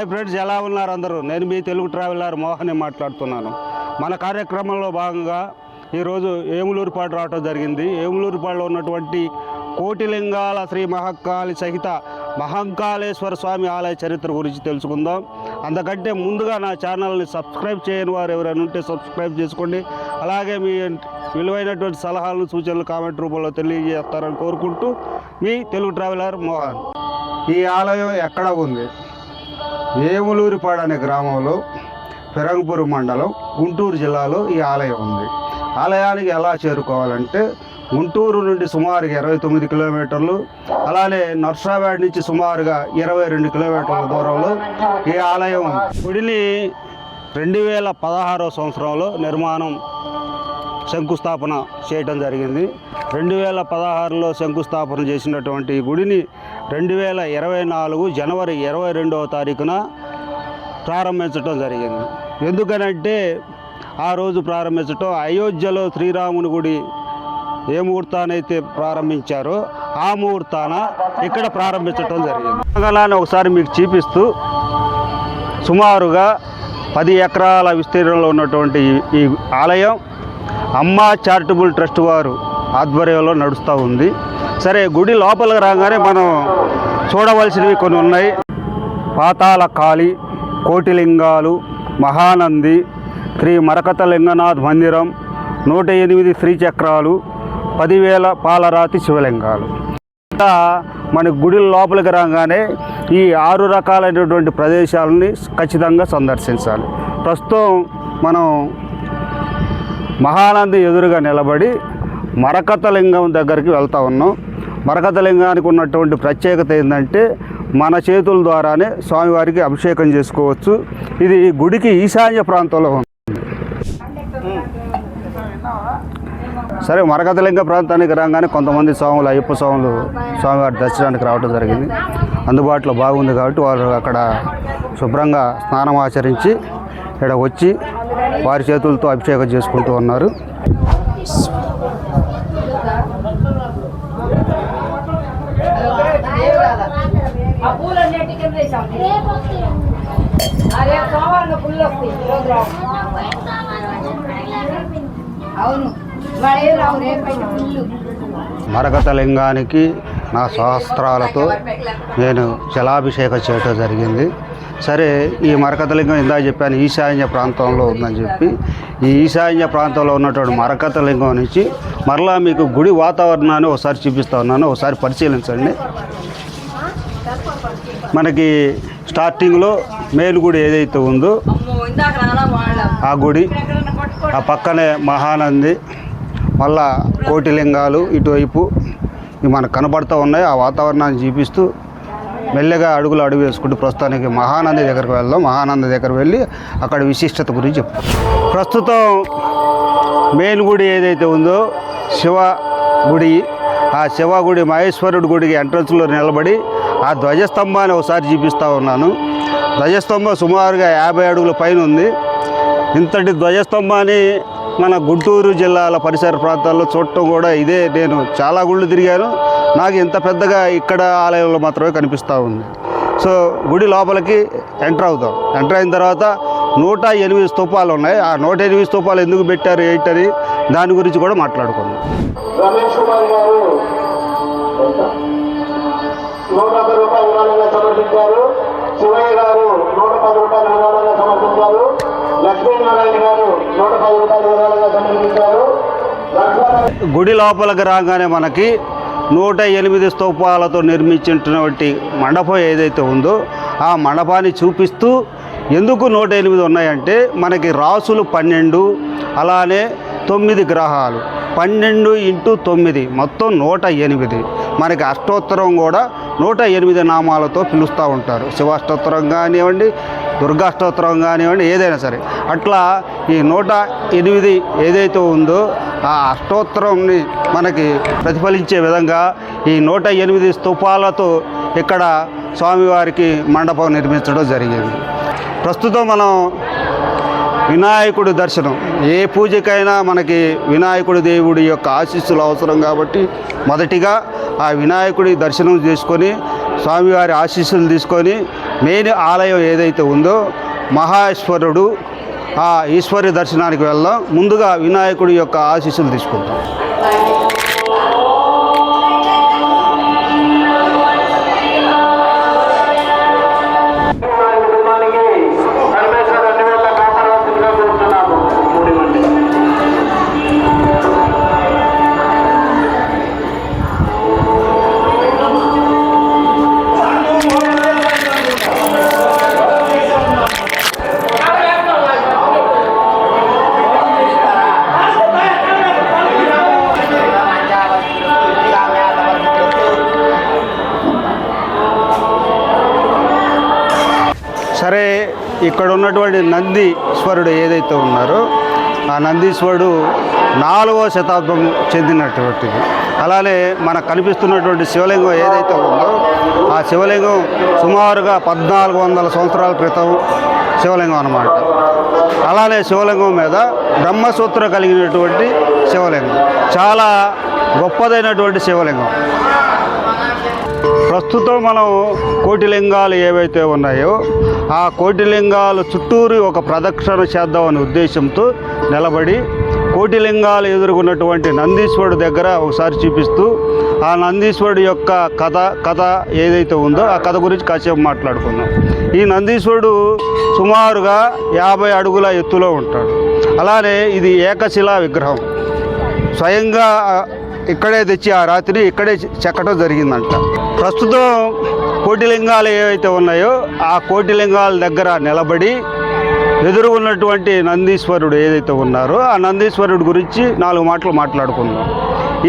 Hi friends ఎలా ఉన్నారు అందరూ? నేను మీ తెలుగు ట్రావెలర్ మోహనే మాట్లాడుతున్నాను. మన కార్యక్రమంలో భాగంగా ఈరోజు ఏములూరుపాడు రావటం జరిగింది. ఏములూరుపాడులో ఉన్నటువంటి కోటిలింగాల శ్రీ మహంకాళి సహిత మహంకాళేశ్వర స్వామి ఆలయ చరిత్ర గురించి తెలుసుకుందాం. అందుకంటే ముందుగా నా ఛానల్ని సబ్స్క్రైబ్ చేయని వారు ఎవరైనా ఉంటే సబ్స్క్రైబ్ చేసుకోండి. అలాగే మీ విలువైనటువంటి సలహాలు సూచనలు కామెంట్ రూపంలో తెలియజేస్తారని కోరుకుంటూ మీ తెలుగు ట్రావెలర్ మోహన్. ఈ ఆలయం ఎక్కడ ఉంది? ఏములూరిపాడు అనే గ్రామంలో పెరంగపూర్ మండలం గుంటూరు జిల్లాలో ఈ ఆలయం ఉంది. ఆలయానికి ఎలా చేరుకోవాలంటే గుంటూరు నుండి సుమారుగా ఇరవై తొమ్మిది కిలోమీటర్లు అలానే నర్సాబాద్ నుంచి సుమారుగా ఇరవై రెండు కిలోమీటర్ల దూరంలో ఈ ఆలయం ఉంది. గుడిని రెండు వేల పదహారో సంవత్సరంలో నిర్మాణం శంకుస్థాపన చేయటం జరిగింది. రెండు వేల పదహారులో శంకుస్థాపన చేసినటువంటి ఈ గుడిని రెండు వేల ఇరవై నాలుగు జనవరి ఇరవై రెండవ తారీఖున ప్రారంభించటం జరిగింది. ఎందుకనంటే ఆ రోజు ప్రారంభించటం అయోధ్యలో శ్రీరాముని గుడి ఏ ముహూర్తానైతే ప్రారంభించారో ఆ ముహూర్తాన ఇక్కడ ప్రారంభించటం జరిగింది. మంగళాన్ని ఒకసారి మీకు చూపిస్తూ సుమారుగా పది ఎకరాల విస్తీర్ణంలో ఉన్నటువంటి ఈ- ఈ ఆలయం అమ్మా చారిటబుల్ ట్రస్ట్ వారు ఆధ్వర్యంలో నడుస్తూ ఉంది. సరే గుడి లోపలికి రాగానే మనం చూడవలసినవి కొన్ని ఉన్నాయి. పాతాల కాళి కోటిలింగాలు మహానంది శ్రీ మరకత లింగనాథ్ మందిరం నూట ఎనిమిది శ్రీచక్రాలు పదివేల పాలరాతి శివలింగాలు. ఇంకా మన గుడి లోపలికి రాగానే ఈ ఆరు రకాలైనటువంటి ప్రదేశాలని ఖచ్చితంగా సందర్శించాలి. ప్రస్తుతం మనం మహానంది ఎదురుగా నిలబడి మరకత లింగం దగ్గరికి వెళ్తా ఉన్నాం. మరకత లింగానికి ఉన్నటువంటి ప్రత్యేకత ఏంటంటే మన చేతుల ద్వారానే స్వామివారికి అభిషేకం చేసుకోవచ్చు. ఇది గుడికి ఈశాన్య ప్రాంతంలో ఉంది. సరే మరకతలింగ ప్రాంతానికి రాగానే కొంతమంది స్వాములు అయ్యప్ప స్వాములు స్వామివారి దర్శనానికి రావడం జరిగింది. అందుబాటులో బాగుంది కాబట్టి వారు అక్కడ శుభ్రంగా స్నానం ఆచరించి ఇక్కడ వచ్చి వారి చేతులతో అభిషేకం చేసుకుంటూ ఉన్నారు. పూలన్నిటి లింగానికి అరే సోమవారం పుల్లు వస్తాయి అవును. రావు? రేపైతే పుల్లు మరకతలింగానికి నా సహస్రాలతో నేను జలాభిషేకం చేయటం జరిగింది. సరే ఈ మరకతలింగం ఇందా చెప్పాను ఈశాన్య ప్రాంతంలో ఉందని చెప్పి ఈ ఈశాన్య ప్రాంతంలో ఉన్నటువంటి మరకతలింగం నుంచి మరలా మీకు గుడి వాతావరణాన్ని ఒకసారి చూపిస్తా ఉన్నాను. ఒకసారి పరిశీలించండి. మనకి స్టార్టింగ్లో మేలుగుడి ఏదైతే ఉందో ఆ గుడి ఆ పక్కనే మహానంది మళ్ళా కోటిలింగాలు ఇటువైపు ఇవి మనకు కనబడుతూ ఉన్నాయి. ఆ వాతావరణాన్ని చూపిస్తూ మెల్లగా అడుగులు అడుగు వేసుకుంటూ ప్రస్తుతానికి మహానంది దగ్గరికి వెళ్దాం. మహానంది దగ్గర వెళ్ళి అక్కడ విశిష్టత గురించి చెప్తాం. ప్రస్తుతం మెయిన్ గుడి ఏదైతే ఉందో శివ గుడి ఆ శివ గుడి మహేశ్వరుడి గుడికి ఎంట్రన్స్లో నిలబడి ఆ ధ్వజస్తంభాన్ని ఒకసారి చూపిస్తూ ఉన్నాను. ధ్వజస్తంభం సుమారుగా యాభై అడుగుల పైన ఉంది. ఇంతటి ధ్వజస్తంభాన్ని మన గుంటూరు జిల్లాల పరిసర ప్రాంతాల్లో చూడటం కూడా ఇదే. నేను చాలా గుళ్ళు తిరిగాను. నాకు ఇంత పెద్దగా ఇక్కడ ఆలయంలో మాత్రమే కనిపిస్తూ ఉంది. సో గుడి లోపలికి ఎంటర్ అవుతాం. ఎంటర్ అయిన తర్వాత నూట ఎనిమిది స్తూపాలు ఉన్నాయి. ఆ నూట ఎనిమిది స్తూపాలు ఎందుకు పెట్టారు ఏంటని దాని గురించి కూడా మాట్లాడుకుందాం. రమేష్ కుమార్ గారు రూపాయల విరాళంగా సమర్పించారు లక్ష్మీనారాయణ గారు నూట పది రూపాయల విరాళంగా సమర్పించారు గుడి లోపలికి రాగానే మనకి నూట ఎనిమిది స్తూపాలతో నిర్మించినటువంటి మండపం ఏదైతే ఉందో ఆ మండపాన్ని చూపిస్తూ ఎందుకు నూట ఎనిమిది ఉన్నాయంటే మనకి రాసులు పన్నెండు అలానే తొమ్మిది గ్రహాలు. పన్నెండు ఇంటూ తొమ్మిది మొత్తం నూట ఎనిమిది. మనకి అష్టోత్తరం కూడా నూట ఎనిమిది నామాలతో పిలుస్తూ ఉంటారు. శివాష్టోత్తరం కానివ్వండి దుర్గాష్టోత్తరం కానివ్వండి ఏదైనా సరే. అట్లా ఈ నూట ఎనిమిది ఏదైతే ఉందో ఆ అష్టోత్తరంని మనకి ప్రతిఫలించే విధంగా ఈ నూట ఎనిమిది స్తూపాలతో ఇక్కడ స్వామివారికి మండపం నిర్మించడం జరిగింది. ప్రస్తుతం మనం వినాయకుడి దర్శనం. ఏ పూజకైనా మనకి వినాయకుడి దేవుడి యొక్క ఆశీస్సులు అవసరం కాబట్టి మొదటిగా ఆ వినాయకుడి దర్శనం చేసుకొని స్వామివారి ఆశీస్సులు తీసుకొని మెయిన్ ఆలయం ఏదైతే ఉందో మహేశ్వరుడు ఆ ఈశ్వరి దర్శనానికి వెళ్దాం ముందుగా వినాయకుడి యొక్క ఆశీస్సులు తీసుకుంటాం. సరే ఇక్కడ ఉన్నటువంటి నందీశ్వరుడు ఏదైతే ఉన్నారో ఆ నందీశ్వరుడు నాలుగవ శతాబ్దం చెందినటువంటిది. అలానే మనకు కనిపిస్తున్నటువంటి శివలింగం ఏదైతే ఉందో ఆ శివలింగం సుమారుగా పద్నాలుగు వందల సంవత్సరాల క్రితం శివలింగం అన్నమాట. అలానే శివలింగం మీద బ్రహ్మసూత్రం కలిగినటువంటి శివలింగం. చాలా గొప్పదైనటువంటి శివలింగం. ప్రస్తుతం మనం కోటిలింగాలు ఏవైతే ఉన్నాయో ఆ కోటిలింగాలు చుట్టూరు ఒక ప్రదక్షిణ చేద్దామనే ఉద్దేశంతో నిలబడి కోటిలింగాలు ఎదుర్కొన్నటువంటి నందీశ్వరుడు దగ్గర ఒకసారి చూపిస్తూ ఆ నందీశ్వరుడు యొక్క కథ కథ ఏదైతే ఉందో ఆ కథ గురించి కాసేపు మాట్లాడుకుందాం. ఈ నందీశ్వరుడు సుమారుగా యాభై అడుగుల ఎత్తులో ఉంటాడు. అలానే ఇది ఏకశిలా విగ్రహం. స్వయంగా ఇక్కడే తెచ్చి ఆ రాత్రి ఇక్కడే చెక్కడం జరిగిందంట. ప్రస్తుతం కోటిలింగాలు ఏవైతే ఉన్నాయో ఆ కోటిలింగాల దగ్గర నిలబడి ఎదురు ఉన్నటువంటి నందీశ్వరుడు ఏదైతే ఉన్నారో ఆ నందీశ్వరుడు గురించి నాలుగు మాటలు మాట్లాడుకుందాం.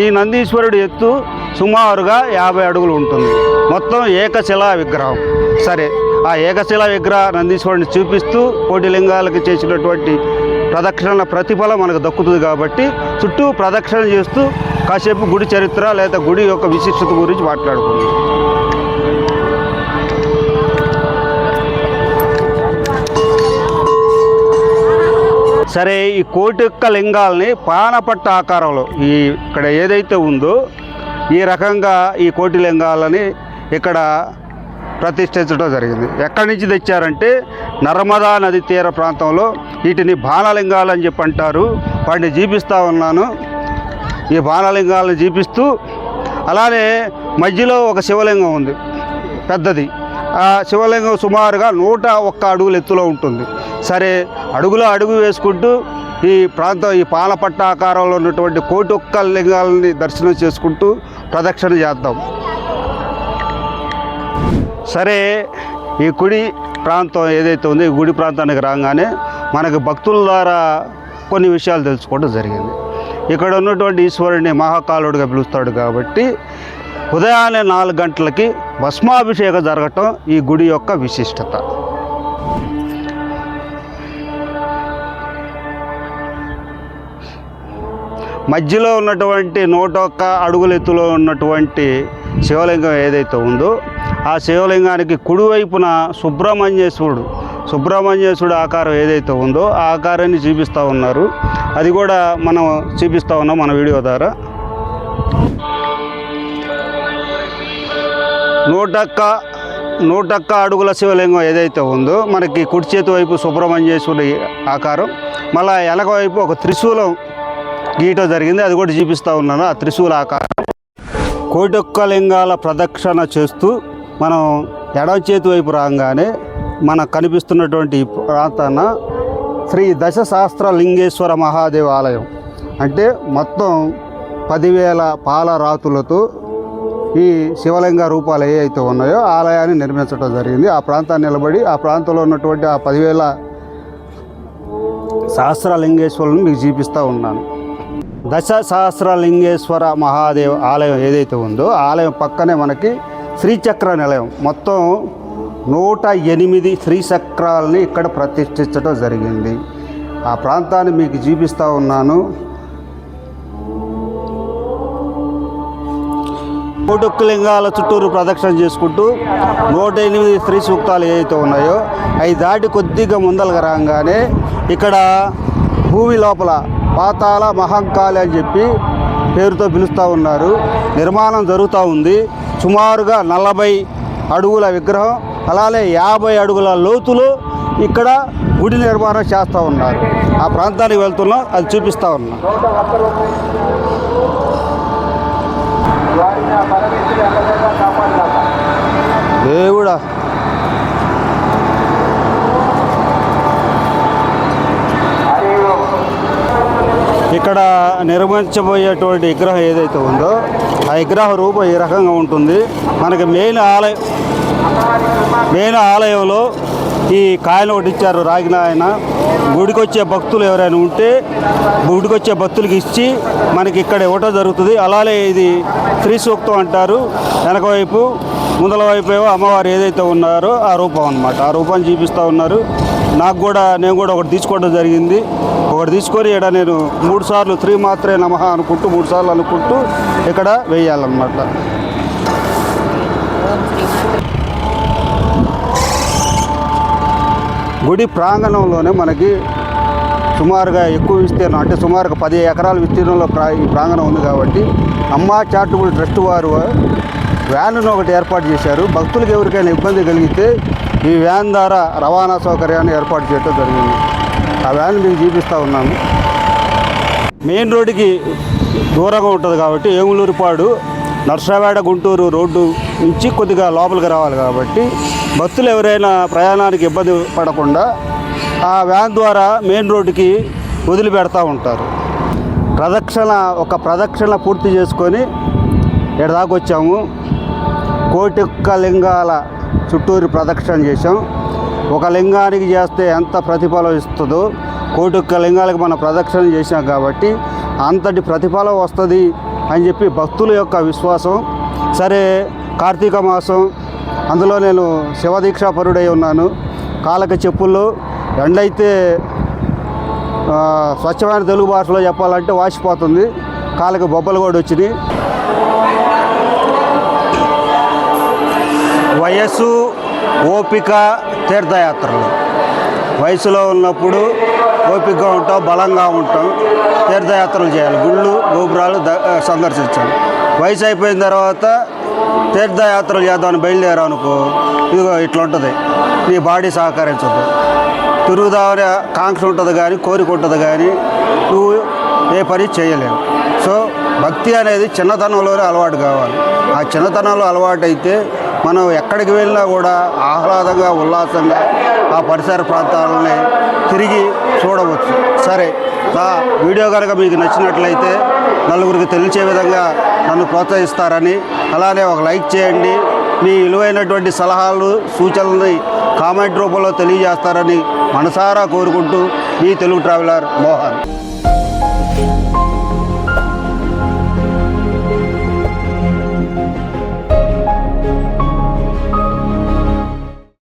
ఈ నందీశ్వరుడు ఎత్తు సుమారుగా యాభై అడుగులు ఉంటుంది. మొత్తం ఏకశిలా విగ్రహం. సరే ఆ ఏకశిలా విగ్రహ నందీశ్వరుడిని చూపిస్తూ కోటిలింగాలకు చేసినటువంటి ప్రదక్షిణ ప్రతిఫలం మనకు దక్కుతుంది కాబట్టి చుట్టూ ప్రదక్షిణ చేస్తూ కాసేపు గుడి చరిత్ర లేదా గుడి యొక్క విశిష్టత గురించి మాట్లాడుకుందాం. సరే ఈ కోటి యొక్క లింగాల్ని పానపట్ట ఆకారంలో ఈ ఇక్కడ ఏదైతే ఉందో ఈ రకంగా ఈ కోటి లింగాలని ఇక్కడ ప్రతిష్ఠించడం జరిగింది. ఎక్కడి నుంచి తెచ్చారంటే నర్మదా నది తీర ప్రాంతంలో వీటిని బాణలింగాలు అని చెప్పి అంటారు. వాటిని జీపిస్తూ ఉన్నాను. ఈ బాణలింగాలను జీపిస్తూ అలానే మధ్యలో ఒక శివలింగం ఉంది పెద్దది. ఆ శివలింగం సుమారుగా నూట ఒక్క అడుగుల ఎత్తులో ఉంటుంది. సరే అడుగులో అడుగు వేసుకుంటూ ఈ ప్రాంతం ఈ పాలపట్ట ఆకారంలో ఉన్నటువంటి కోటి ఒక్క లింగాలని దర్శనం చేసుకుంటూ ప్రదక్షిణ చేద్దాం. సరే ఈ గుడి ప్రాంతం ఏదైతే ఉందో ఈ గుడి ప్రాంతానికి రాగానే మనకు భక్తుల ద్వారా కొన్ని విషయాలు తెలుసుకోవడం జరిగింది. ఇక్కడ ఉన్నటువంటి ఈశ్వరుడిని మహాకాలుడిగా పిలుస్తాడు కాబట్టి ఉదయాన్నే నాలుగు గంటలకి భస్మాభిషేకం జరగటం ఈ గుడి యొక్క విశిష్టత. మధ్యలో ఉన్నటువంటి నూట ఒక్క అడుగుల ఎత్తులో ఉన్నటువంటి శివలింగం ఏదైతే ఉందో ఆ శివలింగానికి కుడివైపున సుబ్రహ్మణ్యేశ్వరుడు. సుబ్రహ్మణ్యేశ్వరుడు ఆకారం ఏదైతే ఉందో ఆ ఆకారాన్ని చూపిస్తూ ఉన్నారు. అది కూడా మనం చూపిస్తూ ఉన్నాం మన వీడియో ద్వారా. నూటక్క నూటక్క అడుగుల శివలింగం ఏదైతే ఉందో మనకి కుడి చేతి వైపు సుబ్రహ్మణ్యేశ్వరుడి ఆకారం మళ్ళా ఎలక వైపు ఒక త్రిశూలం గీయటం జరిగింది. అది కూడా చూపిస్తూ ఉన్నాను. ఆ త్రిశూల ఆకారం. కోటొక్క లింగాల ప్రదక్షిణ చేస్తూ మనం ఎడవ చేతి వైపు రాగానే మనకు కనిపిస్తున్నటువంటి ప్రాంతాన శ్రీ దశశాస్త్ర లింగేశ్వర మహాదేవ ఆలయం. అంటే మొత్తం పదివేల పాలరాతులతో ఈ శివలింగ రూపాలు ఏవైతే ఉన్నాయో ఆలయాన్ని నిర్మించడం జరిగింది. ఆ ప్రాంతాన్ని నిలబడి ఆ ప్రాంతంలో ఉన్నటువంటి ఆ పదివేల సహస్రలింగేశ్వరులను మీకు చూపిస్తూ ఉన్నాను. దశ సహస్రలింగేశ్వర మహాదేవ్ ఆలయం ఏదైతే ఉందో ఆలయం పక్కనే మనకి శ్రీచక్ర నిలయం. మొత్తం నూట ఎనిమిది శ్రీచక్రాలని ఇక్కడ ప్రతిష్ఠించడం జరిగింది. ఆ ప్రాంతాన్ని మీకు చూపిస్తూ ఉన్నాను. కోటొక్కు లింగాల చుట్టూరు ప్రదక్షిణ చేసుకుంటూ నూట ఎనిమిది స్త్రీ సూక్తాలు ఏవైతే ఉన్నాయో అవి దాటి కొద్దిగా ముందలుగా రాగానే ఇక్కడ భూమి లోపల పాతాల మహంకాళి అని చెప్పి పేరుతో పిలుస్తూ ఉన్నారు. నిర్మాణం జరుగుతూ ఉంది. సుమారుగా నలభై అడుగుల విగ్రహం అలానే యాభై అడుగుల లోతులో ఇక్కడ గుడి నిర్మాణం చేస్తూ ఉన్నారు. ఆ ప్రాంతానికి వెళ్తున్నాం అది చూపిస్తూ ఉన్నాం. దేవుడా ఇక్కడ నిర్మించబోయేటువంటి విగ్రహం ఏదైతే ఉందో ఆ విగ్రహ రూపం ఈ రకంగా ఉంటుంది. మనకి మెయిన్ ఆలయం మెయిన్ ఆలయంలో ఈ కాయలు ఒకటి ఇచ్చారు రాగిన ఆయన భక్తులు ఎవరైనా ఉంటే గుడికొచ్చే భక్తులకి ఇచ్చి మనకి ఇక్కడ ఇవ్వటం జరుగుతుంది. అలానే ఇది శ్రీ సూక్తం అంటారు. వెనక వైపు ముందల వైపు ఏమో అమ్మవారు ఏదైతే ఉన్నారో ఆ రూపం అన్నమాట. ఆ రూపాన్ని చూపిస్తూ ఉన్నారు. నాకు కూడా నేను కూడా ఒకటి తీసుకోవడం జరిగింది. ఒకటి తీసుకొని ఇక్కడ నేను మూడు సార్లు త్రీ మాత్రే నమహ అనుకుంటూ మూడు సార్లు అనుకుంటూ ఇక్కడ వేయాలన్నమాట. గుడి ప్రాంగణంలోనే మనకి సుమారుగా ఎక్కువ విస్తీర్ణం అంటే సుమారుగా పది ఎకరాల విస్తీర్ణంలో ప్రా- ఈ ప్రాంగణం ఉంది కాబట్టి అమ్మా చారిటబుల్ ట్రస్ట్ వారు వ్యాన్ను ఒకటి ఏర్పాటు చేశారు. భక్తులకు ఎవరికైనా ఇబ్బంది కలిగితే ఈ వ్యాన్ ద్వారా రవాణా సౌకర్యాన్ని ఏర్పాటు చేయడం జరిగింది. ఆ వ్యాన్ మీకు చూపిస్తూ ఉన్నాము. మెయిన్ రోడ్డుకి దూరంగా ఉంటుంది కాబట్టి ఏములూరుపాడు నర్సరావాడ గుంటూరు రోడ్డు నుంచి కొద్దిగా లోపలికి రావాలి కాబట్టి భక్తులు ఎవరైనా ప్రయాణానికి ఇబ్బంది పడకుండా ఆ వ్యాన్ ద్వారా మెయిన్ రోడ్డుకి వదిలిపెడతా ఉంటారు. ప్రదక్షిణ ఒక ప్రదక్షిణ పూర్తి చేసుకొని ఎడదాకొచ్చాము దాకా వచ్చాము. లింగాల చుట్టూరు ప్రదక్షిణ చేసాం ఒక లింగానికి చేస్తే ఎంత ప్రతిఫలం ఇస్తుందో కోటి ఒక్క లింగాలకు మనం ప్రదక్షిణ చేసాం కాబట్టి అంతటి ప్రతిఫలం వస్తుంది అని చెప్పి భక్తుల యొక్క విశ్వాసం. సరే కార్తీక మాసం అందులో నేను శివదీక్షాపరుడై ఉన్నాను. కాళ్ళకి చెప్పుల్లో ఎండైతే స్వచ్ఛమైన తెలుగు భాషలో చెప్పాలంటే వాసిపోతుంది కాళ్ళకి బొబ్బలు కూడా వచ్చినాయి. వయస్సు ఓపిక తీర్థయాత్రలు. వయసులో ఉన్నప్పుడు ఓపికగా ఉంటాం బలంగా ఉంటాం తీర్థయాత్రలు చేయాలి. గుళ్ళు గోపురాలు ద- సందర్శించాలి. వయసు అయిపోయిన తర్వాత తీర్థయాత్రలు చేద్దామని బయలుదేరావు అనుకో ఇదిగో ఇట్లా ఉంటుంది. నీ బాడీ సహకరించదు. తిరుగుదామని కాంక్ష ఉంటుంది కానీ కోరిక ఉంటుంది కానీ నువ్వు ఏ పని చేయలేవు. సో భక్తి అనేది చిన్నతనంలోనే అలవాటు కావాలి. ఆ చిన్నతనంలో అలవాటు అయితే మనం ఎక్కడికి వెళ్ళినా కూడా ఆహ్లాదంగా ఉల్లాసంగా ఆ పరిసర ప్రాంతాలని తిరిగి చూడవచ్చు. సరే నా వీడియో కనుక మీకు నచ్చినట్లయితే నలుగురికి తెలిసే విధంగా నన్ను ప్రోత్సహిస్తారని అలానే ఒక లైక్ చేయండి. మీ విలువైనటువంటి సలహాలు సూచనలని కామెంట్ రూపంలో తెలియజేస్తారని మనసారా కోరుకుంటూ మీ తెలుగు ట్రావెలర్ మోహన్.